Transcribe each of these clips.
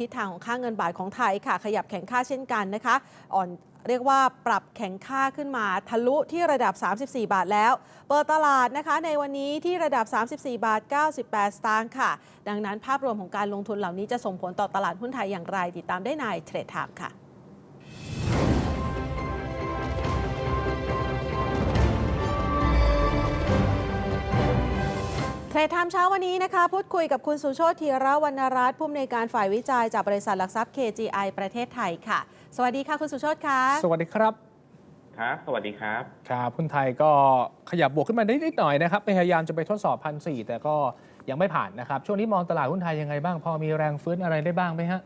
ทิศทางของค่าเงินบาทของไทยค่ะ ขยับแข็งค่าเช่นกันนะคะ อ่อนเรียกว่าปรับแข็งค่าขึ้นมาทะลุที่ระดับ 34 บาทแล้ว เปิดตลาดนะคะในวันนี้ที่ระดับ 34 บาท 98 สตางค์ค่ะ ดังนั้นภาพรวมของการลงทุนเหล่านี้จะส่งผลต่อตลาดหุ้นไทยอย่างไร ติดตามได้ในเทรดไทม์ค่ะ รดไทม์เช้าวันนี้นะคะ พูดคุยกับคุณสุโชติธีระวรรณรัตน์ผู้อำนวยการฝ่ายวิจัยจากบริษัทหลักทรัพย์ KGI ประเทศไทยค่ะ สวัสดีค่ะคุณสุโชติค่ะ สวัสดีครับ ครับ สวัสดีครับ ครับหุ้นไทยก็ขยับบวกขึ้นมาได้นิดหน่อยนะครับ พยายามจะไปทดสอบพันสแต่ก็ยังไม่ผ่านนะครับ ช่วงนี้มองตลาดหุ้นไทยยังไงบ้าง พอมีแรงฟื้นอะไรได้บ้างไหมฮะ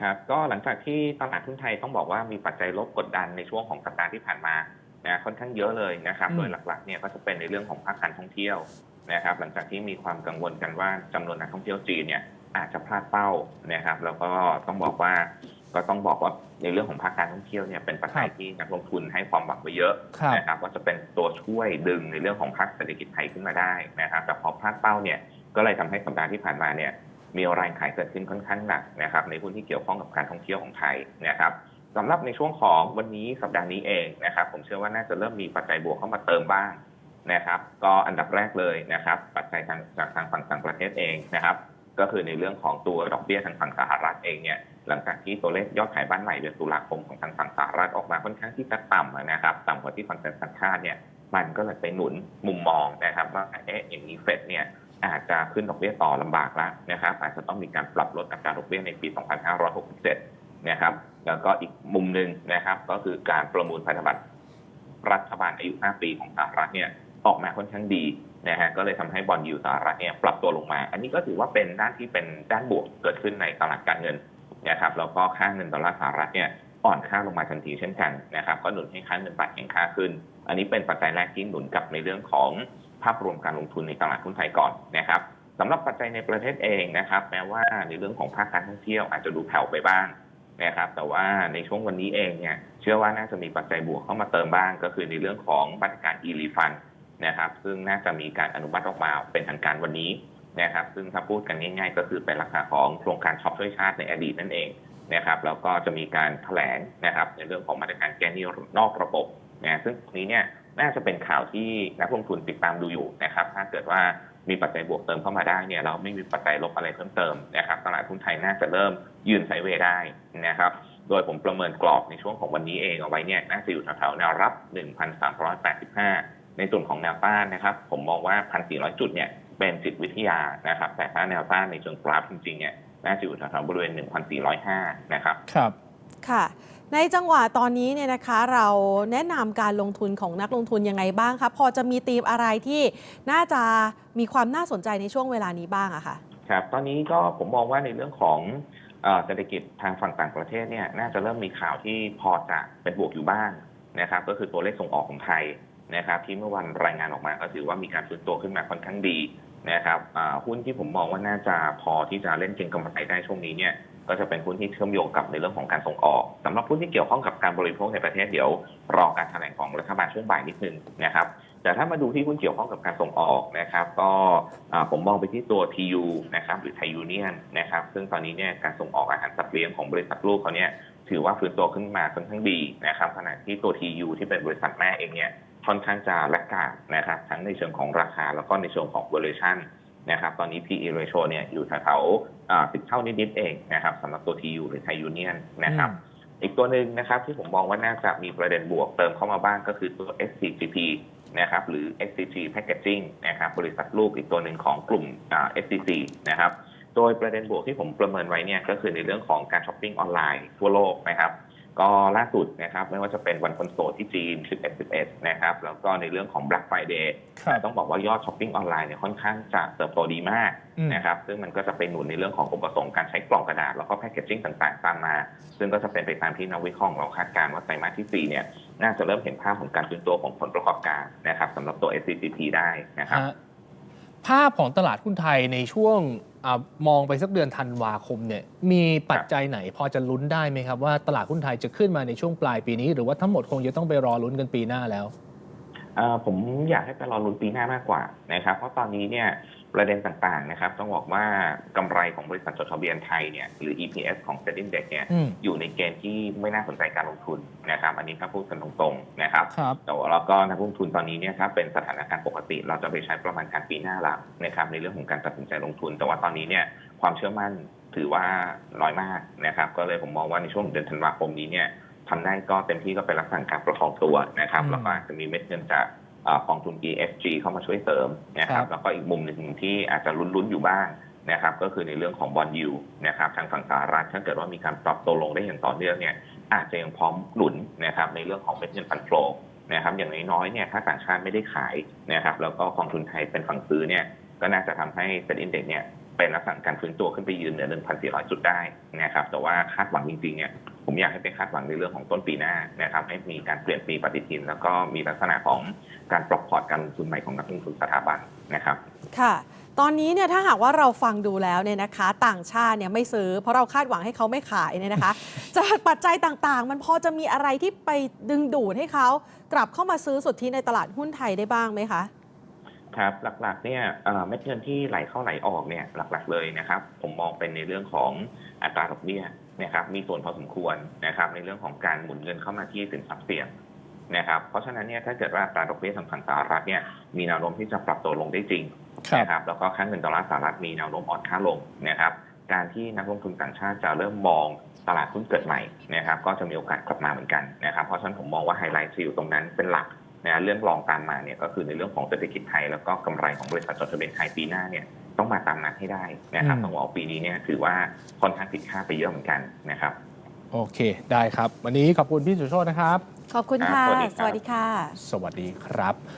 ครับ ก็หลังจากที่ตลาดหุ้นไทยต้องบอกว่ามีปัจจัยลบกดดันในช่วงของสัปดาห์ที่ผ่านมานะค่อนข้างเยอะเลยนะครับอืมโดยหลักๆเนี่ยก็จะเป็นในเรื่องของภาคการท่องเที่ยว นะครับหลังจากที่มีความกังวลกันว่าจำนวนนักท่องเที่ยวจีนเนี่ยอาจจะพลาดเป้านะครับแล้วก็ต้องบอกว่าก็ต้องบอกว่าในเรื่องของภาคการท่องเที่ยวเนี่ยเป็นปัจจัยที่นักลงทุนให้ความหวังไว้เยอะครับนะครับว่าจะเป็นตัวช่วยดึงในเรื่องของภาคเศรษฐกิจไทยขึ้นมาได้นะครับแต่พอพลาดเป้าเนี่ยก็เลยทำให้สัปดาห์ที่ผ่านมาเนี่ยมีแรงขายเกิดขึ้นค่อนข้างหนักนะครับในหุ้นที่เกี่ยวข้องกับการท่องเที่ยวของไทยนะครับสำหรับในช่วงของวันนี้สัปดาห์นี้เองนะครับผมเชื่อว่าน่าจะเริ่มมีปัจจัยบวกเข้ามาเติมบ้าง นะครับ ก็อันดับแรกเลยนะครับ ปัจจัยทางจากทางฝั่งต่างประเทศเองนะครับ ก็คือในเรื่องของตัวดอกเบี้ยทางฝั่งสหรัฐเองเนี่ยหลังจากที่ตัวเลขยอดขายบ้านใหม่เดือนตุลาคมของทางฝั่งสหรัฐออกมาค่อนข้างที่จะต่ำนะครับต่ำกว่าที่คอนเซ็นแซสคาดเนี่ยมันก็เลยไปหนุนมุมมองนะครับว่าเอ๊ะอย่างนี้เฟดเนี่ยอาจจะขึ้นดอกเบี้ยต่อลำบากแล้วนะครับ อาจจะต้องมีการปรับลดอัตราดอกเบี้ยในปี 2567 นะครับ แล้วก็อีกมุมหนึ่งนะครับ ก็คือการประมูลพันธบัตรรัฐบาลอายุ 5 ปีของสหรัฐเนี่ย ออกมาค่อนข้างดีนะฮะก็เลยทำให้บอลยูสหรัฐเนี่ยปรับตัวลงมา อันนี้ก็ถือว่าเป็นด้านที่เป็นด้านบวกเกิดขึ้นในตลาดการเงินนะครับแล้วก็ค่าเงินดอลลาร์สหรัฐเนี่ยอ่อนค่าลงมาทันทีเช่นกันนะครับก็หนุนให้ค่าเงินบาทแข็งค่าขึ้น อันนี้เป็นปัจจัยแรกที่หนุนกับในเรื่องของภาพรวมการลงทุนในตลาดหุ้นไทยก่อนนะครับสำหรับปัจจัยในประเทศเองนะครับแม้ว่าในเรื่องของภาคการท่องเที่ยวอาจจะดูแผ่วไปบ้างนะครับแต่ว่าในช่วงวันนี้เองเนี่ยเชื่อว่าน่าจะมีปัจจัยบวกเข้ามาเติมบ้าง ก็คือในเรื่องของมาตรการ e r e f u n d นะครับ ซึ่งน่าจะมีการอนุมัติออกมาเป็นทางการวันนี้นะครับ ซึ่งถ้าพูดกันง่ายๆ ก็คือเป็นลักษณะของโครงการช็อปช่วยชาติในอดีตนั่นเองนะครับแล้วก็จะมีการแถลงนะครับในเรื่องของมาตรการแก้หนี้นอกระบบนะซึ่งตรงนี้เนี่ยน่าจะเป็นข่าวที่นักลงทุนติดตามดูอยู่นะครับ ถ้าเกิดว่ามีปัจจัยบวกเติมเข้ามาได้เนี่ยเราไม่มีปัจจัยลบอะไรเพิ่มเติมนะครับตลาดหุ้นไทยน่าจะเริ่มยืนไซเวได้นะครับ โดยผมประเมินกรอบในช่วงของวันนี้เองเอาไว้เนี่ยน่าจะอยู่แถวๆแนวรับ 1,385 ในส่วนของแนวต้านนะครับ ผมมองว่า 1,400 จุดเนี่ยเป็นจิตวิทยานะครับ แต่ถ้าแนวต้านในเชิงกราฟจริงๆเนี่ยน่าจะอยู่แถวๆบริเวณ 1,405 นะครับครับค่ะ ในจังหวะตอนนี้เนี่ยนะคะ เราแนะนำการลงทุนของนักลงทุนยังไงบ้างคะพอจะมีธีมอะไรที่น่าจะมีความน่าสนใจในช่วงเวลานี้บ้างอะค่ะครับตอนนี้ก็ผมมองว่าในเรื่องของเอ่อเศรษฐกิจทางฝั่งต่างประเทศเนี่ยน่าจะเริ่มมีข่าวที่พอจะเป็นบวกอยู่บ้างนะครับ ก็คือตัวเลขส่งออกของไทย นะครับที่เมื่อวันรายงานออกมาก็ถือว่ามีการฟื้นตัวขึ้นมาค่อนข้างดีนะครับหุ้นที่ผมมองว่าน่าจะพอที่จะเล่นเก็งกำไรได้ช่วงนี้เนี่ยก็จะเป็นหุ้นที่เชื่อมโยงกับในเรื่องของการส่งออกสำหรับหุ้นที่เกี่ยวข้องกับการบริโภคในประเทศเดี๋ยว รอการแถลงของรัฐบาลช่วงบ่ายนิดนึงนะครับแต่ถ้ามาดูที่หุ้นเกี่ยวข้องกับการส่งออกนะครับก็ผมมองไปที่ตัว TU นะครับหรือไทยูเนียนนะครับซึ่งตอนนี้เนี่ยการส่งออกอาหารสัตว์เลี้ยงของบริษัทลูกเขาเนี่ยถือว่าฟื้นตัวขึ้นมาค่อนข้างดีนะครับขณะที่ตัว TU ที่เป็นบริษัทแม่เองเนี่ย ค่อนข้างจะแลกขาดนะครับทั้งในเชิงของราคาแล้วก็ในเชิงของ valuation นะครับตอนนี้ PE ratio เนี่ยอยู่แถวๆอ่า10เท่านิดๆเองนะครับสำหรับตัว TU หรือไทยูเนียนนะครับอีกตัวหนึ่งนะครับที่ผมมองว่าน่าจะมีประเด็นบวกเติมเข้ามาบ้างก็คือตัว SCGP นะครับหรือ SCG Packaging นะครับบริษัทลูกอีกตัวหนึ่งของกลุ่มอ่า SCC นะครับโดยประเด็นบวกที่ผมประเมินไว้เนี่ยก็คือในเรื่องของการช้อปปิ้งออนไลน์ทั่วโลกนะครับ ก็ล่าสุดนะครับไม่ว่าจะเป็นวันคนโสดที่จีน 11-11 นะครับ แล้วก็ในเรื่องของ Black Friday ครับต้องบอกว่ายอดช้อปปิ้งออนไลน์เนี่ยค่อนข้างจะเติบโตดีมากอืมนะครับซึ่งมันก็จะไปหนุนในเรื่องของอุปสงค์การใช้กล่องกระดาษ แล้วก็แพคเกจจิ้งต่างๆ ตามมา ซึ่งก็จะเป็นไปตามที่นักวิเคราะห์ของเราคาดการณ์ว่าไตรมาสที่ 4 เนี่ย น่าจะเริ่มเห็นภาพของการฟื้นตัวของผลประกอบการนะครับสำหรับตัว SCCP ได้นะครับฮะ ภาพของตลาดหุ้นไทยในช่วงอมองไปสักเดือนธันวาคมเนี่ยมีปัจจัยไหนพอจะลุ้นได้ไหมครับว่าตลาดหุ้นไทยจะขึ้นมาในช่วงปลายปีนี้ หรือว่าทั้งหมดคงจะต้องไปรอลุ้นกันปีหน้าแล้ว ผมอยากให้ไปรอลุ้นปีหน้ามากกว่านะครับ เพราะตอนนี้เนี่ยประเด็นต่างๆนะครับ ต้องบอกว่ากำไรของบริษัทจดทะเบียนไทยเนี่ยหรือ EPS ของ Set Index เนี่ยอืมอยู่ในเกณฑ์ที่ไม่น่าสนใจการลงทุนนะครับ อันนี้ถ้าพูดกันตรงๆนะครับครับแต่ว่าแล้วก็นักลงทุนตอนนี้เนี่ยถ้าเป็นสถานการณ์ปกติ เราจะไปใช้ประมาณการปีหน้าละนะครับในเรื่องของการตัดสินใจลงทุน แต่ว่าตอนนี้เนี่ยความเชื่อมั่นถือว่าน้อยมากนะครับ ก็เลยผมมองว่าในช่วงเดือนธันวาคมนี้เนี่ย ทำได้ก็เต็มที่ก็เป็นลักษณะการประคองตัวนะครับอืมแล้วก็อาจจะมีเม็ดเงินจากเอ่อกองทุน ESG เข้ามาช่วยเสริมนะคครัรับบแล้วก็อีกมุมหนึ่งที่อาจจะลุ้นๆอยู่บ้างนะครับก็คือในเรื่องของบอลยูนะครับทางฝั่งสหรัฐถ้าเกิดว่ามีการปรับตัวลงได้อย่างต่อเนื่องเนี่ยอาจจะยังพร้อมหนุนนะครับในเรื่องของเม็ดเงินฟันโฟลนะครับอย่างน้อยๆเนี่ยถ้าต่างชาติไม่ได้ขายนะครับแล้วก็กองทุนไทยเป็นฝั่งซื้อเนี่ยก็น่าจะทำให้เซ็นอินเด็กเนี่ย เป็นลักษณะการฟื้นตัวขึ้นไปยืนเหนือ 1,400 จุดได้นะครับ แต่ว่าคาดหวังจริงๆเนี่ยผมอยากให้ไปคาดหวังในเรื่องของต้นปีหน้านะครับ ให้มีการเปลี่ยนปีปฏิทิน แล้วก็มีลักษณะของการปรับพอร์ตการลงทุนใหม่ของนักลงทุนสถาบันนะครับ ค่ะ ตอนนี้เนี่ยถ้าหากว่าเราฟังดูแล้วเนี่ยนะคะ ต่างชาติเนี่ยไม่ซื้อ เพราะเราคาดหวังให้เขาไม่ขายเนี่ยนะคะจากปัจจัยต่างๆ มันพอจะมีอะไรที่ไปดึงดูดให้เขากลับเข้ามาซื้อสุทธิในตลาดหุ้นไทยได้บ้างไหมคะ ครับหลักๆเนี่ยเม็ดเงินที่ไหลเข้าไหลออกเนี่ยหลัก ๆ เลยนะครับ ผมมองเป็นในเรื่องของอัตราดอกเบี้ยนะครับ มีส่วนพอสมควรนะครับ ในเรื่องของการหมุนเงินเข้ามาที่สินทรัพย์เสี่ยงนะครับ เพราะฉะนั้นเนี่ยถ้าเกิดว่าอัตราดอกเบี้ยทางฝั่งสหรัฐเนี่ยมีแนวโน้มที่จะปรับตัวลงได้จริงนะครับ แล้วก็ค่าเงินดอลลาร์สหรัฐมีแนวโน้มอ่อนค่าลงนะครับ การที่นักลงทุนต่างชาติจะเริ่มมองตลาดหุ้นเกิดใหม่นะครับ ก็จะมีโอกาสกลับมาเหมือนกันนะครับ เพราะฉะนั้นผมมองว่าไฮไลท์จะอยู่ตรงนั้นเป็นหลัก นะเรื่องรองตามมาเนี่ยก็คือในเรื่องของเศรษฐกิจไทยแล้วก็กำไรของบริษัทจดทะเบียนไทยปีหน้าเนี่ยต้องมาตามนัดให้ได้นะครับอืมต้องบอกว่าปีนี้เนี่ยถือว่าค่อนข้างผิดคาดไปเยอะเหมือนกันนะครับ โอเค ได้ครับ วันนี้ขอบคุณพี่สุโชตนะครับ ขอบคุณค่ะครับสวัสดีครับสวัสดีค่ะ สวัสดีครับ